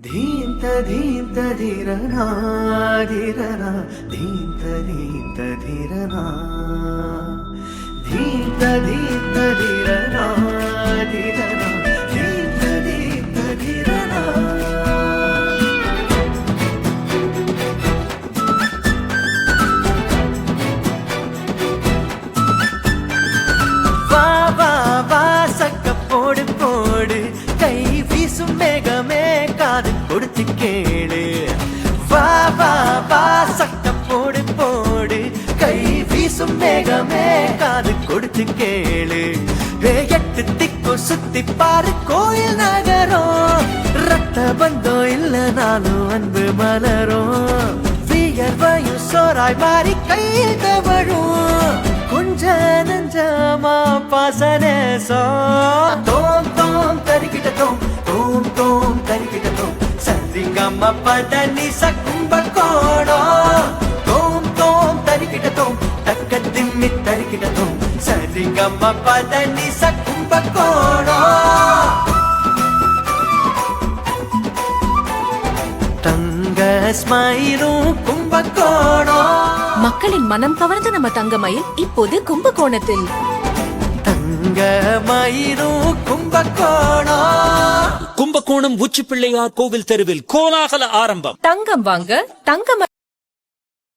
ధీంత ధీంత ధిరనా ధిరనా ధీంత ధీంత ధిరనా. ధీంత ధీంత வீசும் மேகமே காது கொடுத்து கேளு. எட்டு திக்கு சுத்தி பாரு கோயில் நகரம். ரத்த பந்தம் நானும் அன்பு மலரும். வியர்வையும் சோராய் மாறி கையில் தவழும். கொஞ்ச நஞ்சமா பாசனேசோ தோம் தோம் தரிக்கிட்ட தோம். தோம் தோம் தரிக்கிட்ட தோம். சரிகம பதனி சக்கும்ப சரிகம பதனி சக்கும்ப கோணோ தங்க ஸ்மைலும் கும்பகோணம் மக்களின் மனம் கவர்ந்த நம்ம தங்கமயில் இப்போது கும்பகோணத்தில். தங்க மயிலும் கும்பகோணம் கும்பகோணம் உச்சி பிள்ளையார் கோவில் தெருவில் கோலாகல ஆரம்பம். தங்கம் வாங்க தங்க